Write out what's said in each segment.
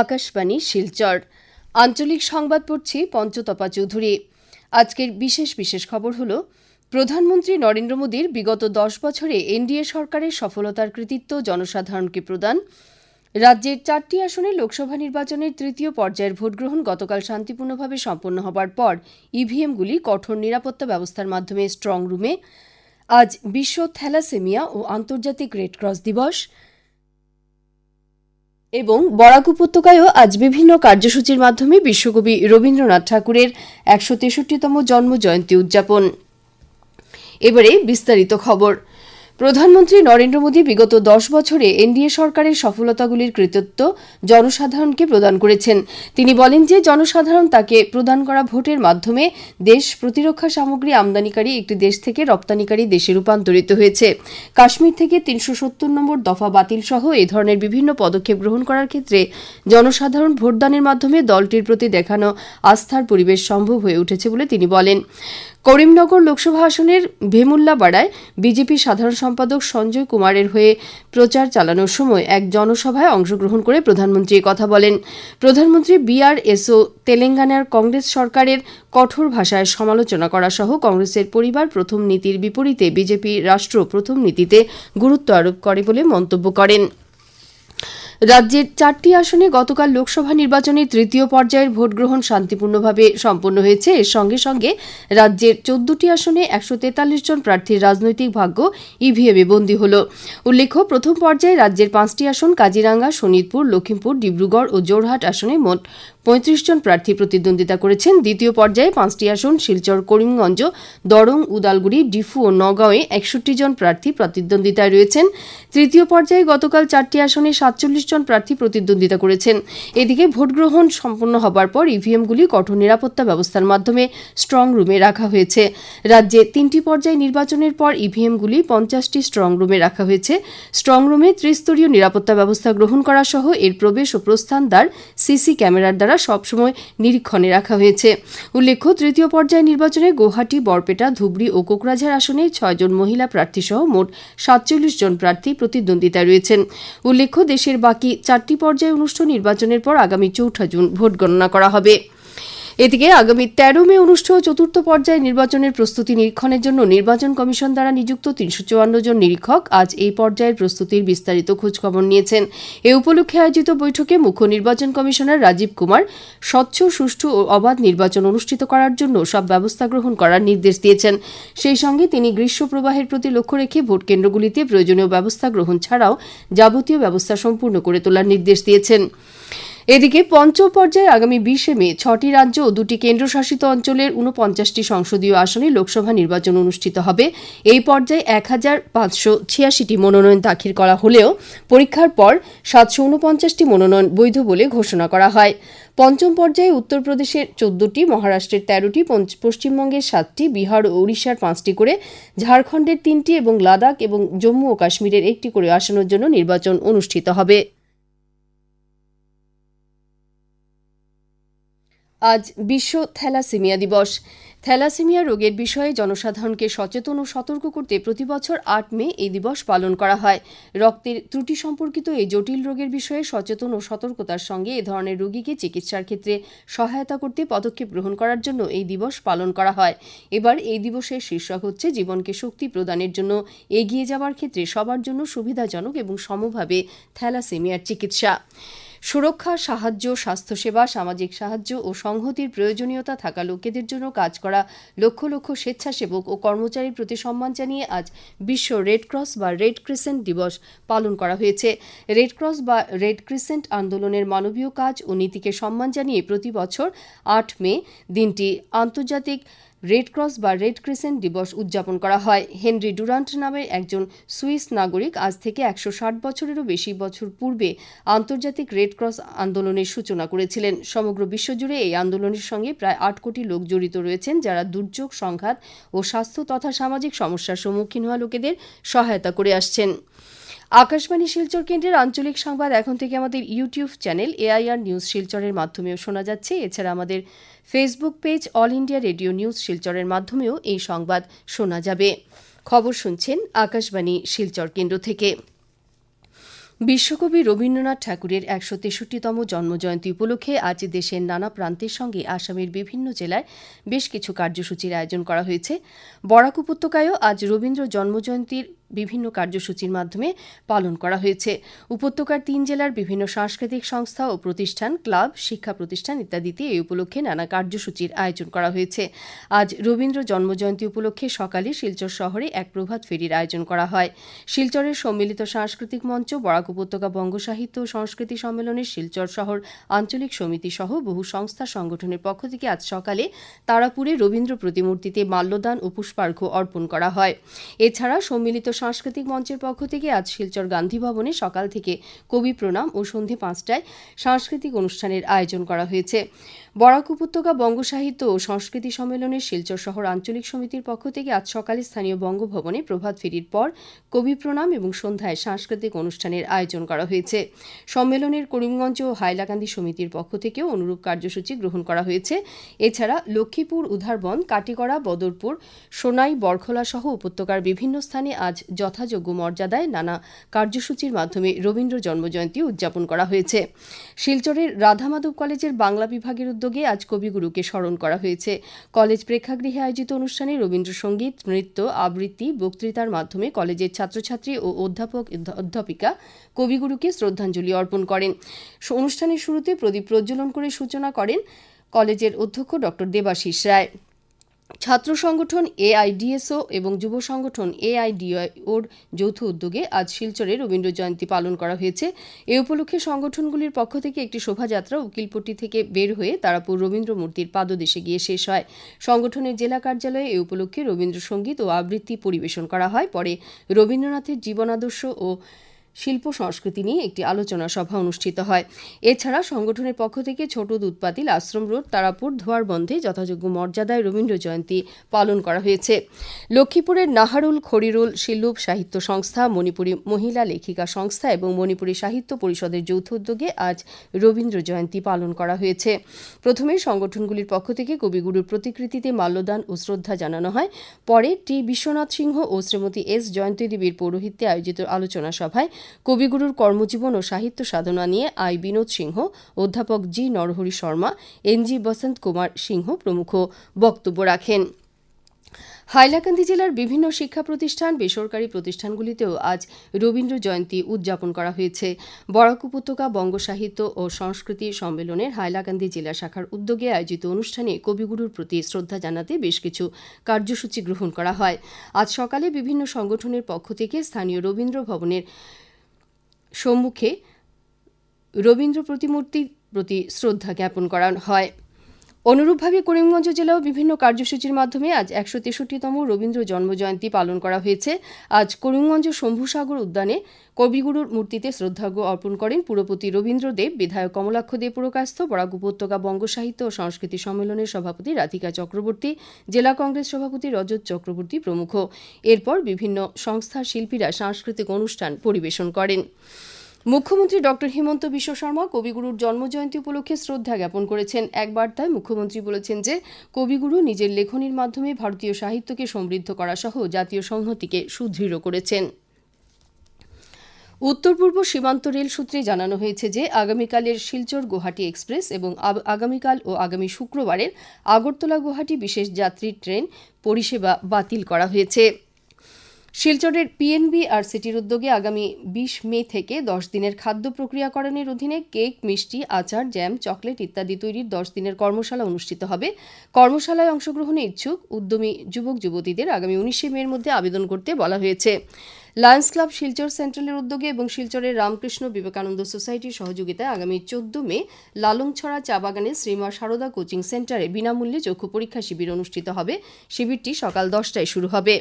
আকাশবাণী শিলচর। আঞ্চলিক সংবাদ পড়ছি পঞ্চতপা চৌধুরী। আজকের বিশেষ বিশেষ খবর হল, প্রধানমন্ত্রী নরেন্দ্র মোদীর বিগত দশ বছরে এনডিএ সরকারের সফলতার কৃতিত্ব জনসাধারণকে প্রদান। রাজ্যের চারটি আসনে লোকসভা নির্বাচনের তৃতীয় পর্যায়ের ভোটগ্রহণ গতকাল শান্তিপূর্ণভাবে সম্পন্ন হবার পর ইভিএমগুলি কঠোর নিরাপত্তা ব্যবস্থার মাধ্যমে স্ট্রং রুমে। আজ বিশ্ব থ্যালাসেমিয়া ও আন্তর্জাতিক রেড ক্রস দিবস। এবং বরাক উপত্যকায়ও আজ বিভিন্ন কার্যসূচির মাধ্যমে বিশ্বকবি রবীন্দ্রনাথ ঠাকুরের একশো তেষট্টিতম জন্ম জয়ন্তী উদযাপন। এবারে বিস্তারিত খবর। প্রধানমন্ত্রী নরেন্দ্র মোদী বিগত দশ বছরে এনডিএ সরকারের সফলতাগুলির কৃতিত্ব জনসাধারণকে প্রদান করেছেন। তিনি বলেন যে, জনসাধারণ তাকে প্রদান করা ভোটের মাধ্যমে দেশ প্রতিরক্ষা সামগ্রী আমদানিকারী একটি দেশ থেকে রপ্তানিকারী দেশে রূপান্তরিত হয়েছে। কাশ্মীর থেকে তিনশো সত্তর নম্বর দফা বাতিল সহ এ ধরনের বিভিন্ন পদক্ষেপ গ্রহণ করার ক্ষেত্রে জনসাধারণ ভোটদানের মাধ্যমে দলটির প্রতি দেখানো আস্থার পরিবেশ সম্ভব হয়ে উঠেছে বলে তিনি বলেন। করিমনগর লোকসভা আসনের ভেমুল্লাপাড়ায় বিজেপি সাধারণ সম্পাদক সঞ্জয় কুমারের হয়ে প্রচার চালানোর সময় এক জনসভায় অংশগ্রহণ করে প্রধানমন্ত্রী কথা বলেন। প্রধানমন্ত্রী বিআরএসও তেলেঙ্গানার কংগ্রেস সরকারের কঠোর ভাষায় সমালোচনা করা সহ কংগ্রেসের পরিবার প্রথম নীতির বিপরীতে বিজেপি রাষ্ট্র প্রথম নীতিতে গুরুত্ব আরোপ করে বলে মন্তব্য করেন। রাজ্যের চারটি আসনে গতকাল লোকসভা নির্বাচনের তৃতীয় পর্যায়ের ভোটগ্রহণ শান্তিপূর্ণভাবে সম্পন্ন হয়েছে। এর সঙ্গে সঙ্গে রাজ্যের চোদ্দটি আসনে একশো তেতাল্লিশ জন প্রার্থীর রাজনৈতিক ভাগ্য ইভিএমে বন্দী হল। উল্লেখ্য, প্রথম পর্যায়ে রাজ্যের পাঁচটি আসন কাজিরাঙ্গা শোনিতপুর লক্ষ্মীমপুর ডিব্রুগড় ও জোরহাট আসনে মোট পঁয়ত্রিশ জন প্রার্থী প্রতিদ্বন্দ্বিতা করেছেন। দ্বিতীয় পর্যায়ে পাঁচটি আসন শিলচর, করিমগঞ্জ, দরং, উদালগুড়ি, ডিফু ও নগাঁওয়ে একষট্টি জন প্রার্থী প্রতিদ্বন্দ্বিতায় রয়েছেন। তৃতীয় পর্যায়ে গতকাল চারটি আসনে সাতচল্লিশ জন প্রার্থী প্রতিদ্বন্দ্বিতা করেছেন। এদিকে ভোটগ্রহণ সম্পন্ন হবার পর ইভিএমগুলি কঠোর নিরাপত্তা ব্যবস্থার মাধ্যমে স্ট্রং রুমে রাখা হয়েছে। রাজ্যে তিনটি পর্যায়ে নির্বাচনের পর ইভিএমগুলি পঞ্চাশটি স্ট্রং রুমে রাখা হয়েছে। স্ট্রং রুমে ত্রিস্তরীয় নিরাপত্তা ব্যবস্থা গ্রহণ করা সহ এর প্রবেশ ও প্রস্থান দ্বার সিসি ক্যামেরার দ্বারা সবসময় নিরীক্ষণে রাখা হয়েছে। উল্লেখ্য, তৃতীয় পর্যায়ে নির্বাচনে গৌহাটি, বরপেটা, ধুবড়ি ও কোকরাঝার আসনে ছয়জন মহিলা প্রার্থী সহ মোট সাতচল্লিশ জন প্রার্থী প্রতিদ্বন্দ্বিতায় রয়েছেন। উল্লেখ্য, দেশের বাকি চারটি পর্যায়ে অনুষ্ঠিত নির্বাচনের পর আগামী চৌঠা জুন ভোট গণনা করা হবে। এদিকে আগামী তেরো মে অনুষ্ঠেয় চতুর্থ পর্যায়ে নির্বাচনের প্রস্তুতি নিরীক্ষণের জন্য নির্বাচন কমিশন দ্বারা নিযুক্ত তিনশো চুয়ান্ন জন নিরীক্ষক আজ এই পর্যায়ের প্রস্তুতির বিস্তারিত খোঁজখবর নিয়েছেন। এ উপলক্ষে আয়োজিত বৈঠকে মুখ্য নির্বাচন কমিশনার রাজীব কুমার স্বচ্ছ, সুষ্ঠু ও অবাধ নির্বাচন অনুষ্ঠিত করার জন্য সব ব্যবস্থা গ্রহণ করার নির্দেশ দিয়েছেন। সেই সঙ্গে তিনি গ্রীষ্ম প্রবাহের প্রতি লক্ষ্য রেখে ভোট কেন্দ্রগুলিতে প্রয়োজনীয় ব্যবস্থা গ্রহণ ছাড়াও যাবতীয় ব্যবস্থা সম্পূর্ণ করে তোলার নির্দেশ দিয়েছেন। এদিকে পঞ্চম পর্যায়ে আগামী বিশে মে ছটি রাজ্য ও দুটি কেন্দ্রশাসিত অঞ্চলের ঊনপঞ্চাশটি সংসদীয় আসনে লোকসভা নির্বাচন অনুষ্ঠিত হবে। এই পর্যায়ে এক হাজার পাঁচশো ছিয়াশিটি মনোনয়ন দাখিল করা হলেও পরীক্ষার পর সাতশো ঊনপঞ্চাশটি মনোনয়ন বৈধ বলে ঘোষণা করা হয়। পঞ্চম পর্যায়ে উত্তরপ্রদেশের চোদ্দটি, মহারাষ্ট্রের তেরোটি পশ্চিমবঙ্গের সাতটি, বিহার ও ওড়িশার পাঁচটি করে, ঝাড়খণ্ডের তিনটি এবং লাদাখ এবং জম্মু ও কাশ্মীরের একটি করে আসনের জন্য নির্বাচন অনুষ্ঠিত হবে। আজ বিশ্ব থ্যালাসেমিয়া দিবস। থ্যালাসেমিয়া রোগের বিষয়ে জনসাধারণকে সচেতন ও সতর্ক করতে প্রতিবছর আট মে এই দিবস পালন করা হয়। রক্তের ত্রুটি সম্পর্কিত এই জটিল রোগের বিষয়ে সচেতন ও সতর্কতার সঙ্গে এ ধরনের রোগীকে চিকিৎসার ক্ষেত্রে সহায়তা করতে পদক্ষেপ গ্রহণ করার জন্য এই দিবস পালন করা হয়। এবার এই দিবসের শীর্ষক হচ্ছে জীবনকে শক্তি প্রদানের জন্য এগিয়ে যাওয়ার ক্ষেত্রে সবার জন্য সুবিধাজনক এবং সমভাবে থ্যালাসেমিয়ার চিকিৎসা। সুরক্ষা, সাহায্য, স্বাস্থ্যসেবা, সামাজিক সাহায্য ও সংহতির প্রয়োজনীয়তা থাকা লোকেদের জন্য কাজ করা লক্ষ লক্ষ স্বেচ্ছাসেবক ও কর্মচারীর প্রতি সম্মান জানিয়ে আজ বিশ্ব রেড ক্রস বা রেড ক্রিসেন্ট দিবস পালন করা হয়েছে। রেড ক্রস বা রেড ক্রিসেন্ট আন্দোলনের মানবীয় কাজ ও নীতিকে সম্মান জানিয়ে প্রতি বছর আট মে দিনটি আন্তর্জাতিক রেড ক্রস বা রেড ক্রিসেন্ট দিবস উদযাপন করা হয়। হেনরি ডুরান্ট নামের একজন সুইস নাগরিক আজ থেকে একশো ষাট বছরেরও বেশি বছর পূর্বে আন্তর্জাতিক রেড ক্রস আন্দোলনের সূচনা করেছিলেন। সমগ্র বিশ্বজুড়ে এই আন্দোলনের সঙ্গে প্রায় আট কোটি লোক জড়িত রয়েছেন, যারা দুর্যোগ, সংঘাত ও স্বাস্থ্য তথা সামাজিক সমস্যার সম্মুখীন হওয়া লোকেদের সহায়তা করে আসছেন। আকাশবাণী শিলচর কেন্দ্রের আঞ্চলিক সংবাদ এখন থেকে আমাদের ইউটিউব চ্যানেল এআইআর নিউজ শিলচরের মাধ্যমেও শোনা যাচ্ছে। এছাড়া আমাদের Facebook page all India radio news শিলচরের মাধ্যমেও এই সংবাদ শোনা যাবে। খবর শুনছেন আকাশবাণী শিলচর কেন্দ্র থেকে। বিশ্বকবি রবীন্দ্রনাথ ঠাকুরের একশো তেষট্টিতম জন্মজয়ন্তী উপলক্ষে আজ দেশের নানা প্রান্তের সঙ্গে আসামের বিভিন্ন জেলায় বেশ কিছু কার্যসূচির আয়োজন করা হয়েছে। বরাক উপত্যকায়ও আজ রবীন্দ্র জন্মজয়ন্তীর বিভিন্ন কার্যসূচির মাধ্যমে পালন করা হয়েছে। উপত্যকার তিন জেলার বিভিন্ন সাংস্কৃতিক সংস্থা ও প্রতিষ্ঠান, ক্লাব, শিক্ষা প্রতিষ্ঠান ইত্যাদিতে এই উপলক্ষে নানা কার্যসূচির আয়োজন করা হয়েছে। আজ রবীন্দ্র জন্মজয়ন্তী উপলক্ষে সকালে শিলচর শহরে এক প্রভাত ফেরির আয়োজন করা হয়। শিলচরের সম্মিলিত সাংস্কৃতিক মঞ্চ, বরাক উপত্যকা বঙ্গ সাহিত্য সংস্কৃতি সম্মেলনে শিলচর শহর আঞ্চলিক সমিতি সহ বহু সংস্থা সংগঠনের পক্ষ থেকে আজ সকালে তারাপুরে রবীন্দ্র প্রতিমূর্তিতে মাল্যদান ও পুষ্পার্ঘ্য অর্পণ করা হয়। এছাড়া সম্মিলিত সাংস্কৃতিক মঞ্চের পক্ষ থেকে আজ শিলচর গান্ধী ভবনে সকাল থেকে কবি প্রণাম ও সন্ধে পাঁচটায় সাংস্কৃতিক অনুষ্ঠানের আয়োজন করা হয়েছে। বরাক উপত্যকা বঙ্গ সাহিত্য ও সংস্কৃতি সম্মেলনের শিলচর শহর আঞ্চলিক সমিতির পক্ষ থেকে আজ সকালে স্থানীয় বঙ্গভবনে প্রভাত ফেরির পর কবি প্রণাম এবং সন্ধ্যায় সাংস্কৃতিক অনুষ্ঠানের আয়োজন করা হয়েছে। সম্মেলনের করিমগঞ্জ ও হাইলাকান্দি সমিতির পক্ষ থেকেও অনুরূপ কার্যসূচি গ্রহণ করা হয়েছে। এছাড়া লক্ষ্মীপুর উধারবন কাটিগড়া, বদরপুর, সোনাই, বরখোলা সহ উপত্যকার বিভিন্ন স্থানে আজ যথাযোগ্য মর্যাদায় নানা কার্যসূচির মাধ্যমে রবীন্দ্র জন্মজয়ন্তী উদযাপন করা হয়েছে। শিলচরের রাধামাধব কলেজের বাংলা বিভাগের উদ্যোগে আজ কবিগুরুকে স্মরণ করা হয়েছে। কলেজ প্রেক্ষাগৃহে আয়োজিত অনুষ্ঠানে রবীন্দ্রসঙ্গীত, নৃত্য, আবৃত্তি, বক্তৃতার মাধ্যমে কলেজের ছাত্রছাত্রী ও অধ্যাপক অধ্যাপিকা কবিগুরুকে শ্রদ্ধাঞ্জলি অর্পণ করেন। অনুষ্ঠানের শুরুতে প্রদীপ প্রজ্বলন করে সূচনা করেন কলেজের অধ্যক্ষ ডক্টর দেবাশিস রায়। ছাত্র সংগঠন এআইডিএসও এবং যুব সংগঠন এআইডিওর যৌথ উদ্যোগে আজ শিলচরে রবীন্দ্র জয়ন্তী পালন করা হয়েছে। এ উপলক্ষে সংগঠনগুলির পক্ষ থেকে একটি শোভাযাত্রা উকিলপট্টি থেকে বের হয়ে তারাপুর রবীন্দ্র মূর্তির পাদদেশে গিয়ে শেষ হয়। সংগঠনের জেলা কার্যালয়ে এ উপলক্ষে রবীন্দ্রসঙ্গীত ও আবৃত্তি পরিবেশন করা হয়। পরে রবীন্দ্রনাথের জীবনাদর্শ ও শিল্প সংস্কৃতি নিয়ে একটি আলোচনা সভা অনুষ্ঠিত হয়। এছাড়া সংগঠনের পক্ষ থেকে ছোট দুধপাতিল আশ্রম রোড, তারাপুর, ধোয়ার বন্ধে যথাযোগ্য মর্যাদায় রবীন্দ্র জয়ন্তী পালন করা হয়েছে। লক্ষ্মীপুরের নাহারুল খড়িরুল শিল্লুপ সাহিত্য সংস্থা, মণিপুরী মহিলা লেখিকা সংস্থা এবং মণিপুরী সাহিত্য পরিষদের যৌথ উদ্যোগে আজ রবীন্দ্র জয়ন্তী পালন করা হয়েছে। প্রথমে সংগঠনগুলির পক্ষ থেকে কবিগুরুর প্রতিকৃতিতে মাল্যদান ও শ্রদ্ধা জানানো হয়। পরে টি. বিশ্বনাথ সিংহ ও শ্রীমতী এস. জয়ন্তী দেবীর পৌরোহিত্যে আয়োজিত আলোচনা সভায় কবিগুরুর কর্মজীবন ও সাহিত্য সাধনা নিয়ে আই বিনোদ সিংহ, অধ্যাপক G Narahari Sharma, N G Basanta Kumar Singha প্রমুখ বক্তব্য রাখেন। হাইলাকান্দি জেলার বিভিন্ন শিক্ষা প্রতিষ্ঠান, বেসরকারি প্রতিষ্ঠানগুলিতেও আজ রবীন্দ্র জয়ন্তী উদযাপন করা হয়েছে। বরাক উপত্যকা বঙ্গ সাহিত্য ও সংস্কৃতি সম্মেলনের হাইলাকান্দি জেলা শাখার উদ্যোগে আয়োজিত অনুষ্ঠানে কবিগুরুর প্রতি শ্রদ্ধা জানাতে বেশ কিছু কার্যসূচি গ্রহণ করা হয়। আজ সকালে বিভিন্ন সংগঠনের পক্ষ থেকে স্থানীয় রবীন্দ্র ভবনের সম্মুখে রবীন্দ্র প্রতিমূর্তির প্রতি শ্রদ্ধা জ্ঞাপন করা হয়। অনুরূপভাবে করিমগঞ্জ জেলাও বিভিন্ন কার্যসূচির মাধ্যমে আজ একশো তেষট্টিতম রবীন্দ্র জন্মজয়ন্তী পালন করা হয়েছে। আজ করিমগঞ্জ শম্ভুসাগর উদ্যানে কবিগুরুর মূর্তিতে শ্রদ্ধার্ঘ্য অর্পণ করেন পুরপতি রবীন্দ্র দেব, বিধায়ক কমলাক্ষ দেব পুরকাস্ত বরাক উপত্যকা বঙ্গ সাহিত্য ও সংস্কৃতি সম্মেলনের সভাপতি রাধিকা চক্রবর্তী, জেলা কংগ্রেস সভাপতি রজত চক্রবর্তী প্রমুখ। এরপর বিভিন্ন সংস্থার শিল্পীরা সাংস্কৃতিক অনুষ্ঠান পরিবেশন করেন। মুখ্যমন্ত্রী ডক্টর হিমন্ত বিশ্ব শর্মা কবিগুরুর জন্মজয়ন্তী উপলক্ষে শ্রদ্ধা জ্ঞাপন করেছেন। এক বার্তায় মুখ্যমন্ত্রী বলেছেন যে, কবিগুরু নিজের লেখনীর মাধ্যমে ভারতীয় সাহিত্যকে সমৃদ্ধ করা সহ জাতীয় সংহতিকে সুদৃঢ় করেছেন। উত্তর পূর্ব সীমান্ত রেল সূত্রে জানানো হয়েছে যে, আগামীকালের শিলচর গুয়াহাটি এক্সপ্রেস এবং আগামীকাল ও আগামী শুক্রবারের আগরতলা গুয়াহাটি বিশেষ যাত্রী ট্রেন পরিষেবা বাতিল করা হয়েছে। শিলচরের পিএনবি আর সিটির উদ্যোগে আগামী বিশ মে থেকে দশ দিনের খাদ্য প্রক্রিয়াকরণের অধীনে কেক, মিষ্টি, আচার জ্যাম চকলেট ইত্যাদি তৈরির দশ দিনের কর্মশালা অনুষ্ঠিত হবে। কর্মশালায় অংশগ্রহণে ইচ্ছুক, উদ্যমী যুবক যুবতীদের আগামী উনিশে মের মধ্যে আবেদন করতে বলা হয়েছে। লায়ন্স ক্লাব শিলচর সেন্ট্রালের উদ্যোগে এবং শিলচরের রামকৃষ্ণ বিবেকানন্দ সোসাইটির সহযোগিতায় আগামী চোদ্দ মে লালংছড়া চা বাগানে শ্রীমা সারদা কোচিং সেন্টারে বিনামূল্যে চক্ষু পরীক্ষা শিবির অনুষ্ঠিত হবে। শিবিরটি সকাল দশটায় শুরু হবে।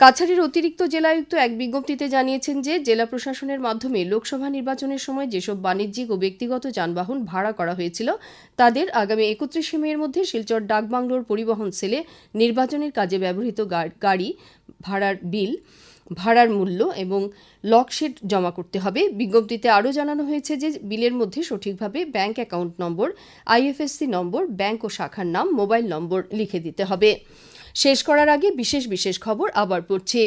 কাছাড়ের অতিরিক্ত জেলায়ুক্ত এক বিজ্ঞপ্তিতে জানিয়েছেন যে, জেলা প্রশাসনের মাধ্যমে লোকসভা নির্বাচনের সময় যেসব বাণিজ্যিক ও ব্যক্তিগত যানবাহন ভাড়া করা হয়েছিল, তাদের আগামী একত্রিশে মেয়ের মধ্যে শিলচর ডাকবাংলোর পরিবহন সেলে নির্বাচনের কাজে ব্যবহৃত গাড়ি ভাড়ার বিল ভাড়ার মূল্য এবং লকশিট জমা করতে হবে। বিজ্ঞপ্তিতে আরও জানানো হয়েছে যে বিলের মধ্যে সঠিকভাবে bank account number, IFSC number, bank ও শাখার নাম, মোবাইল নম্বর লিখে দিতে হবে। শেষ করার আগে বিশেষ বিশেষ খবর আবার পড়ছি।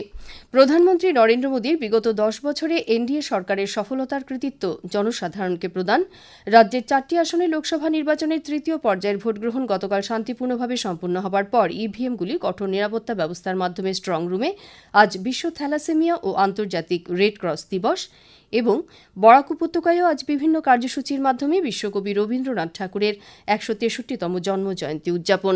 প্রধানমন্ত্রী নরেন্দ্র মোদীর বিগত দশ বছরে এনডিএ সরকারের সফলতার কৃতিত্ব জনসাধারণকে প্রদান। রাজ্যের চারটি আসনে লোকসভা নির্বাচনের তৃতীয় পর্যায়ের ভোটগ্রহণ গতকাল শান্তিপূর্ণভাবে সম্পন্ন হবার পর ইভিএমগুলি কঠোর নিরাপত্তা ব্যবস্থার মাধ্যমে স্ট্রং রুমে আজ বিশ্ব থ্যালাসেমিয়া ও আন্তর্জাতিক রেড ক্রস দিবস এবং বরাক উপত্যকায়ও আজ বিভিন্ন কার্যসূচির মাধ্যমে বিশ্বকবি রবীন্দ্রনাথ ঠাকুরের একশো তেষট্টিতম জন্মজয়ন্তী উদযাপন।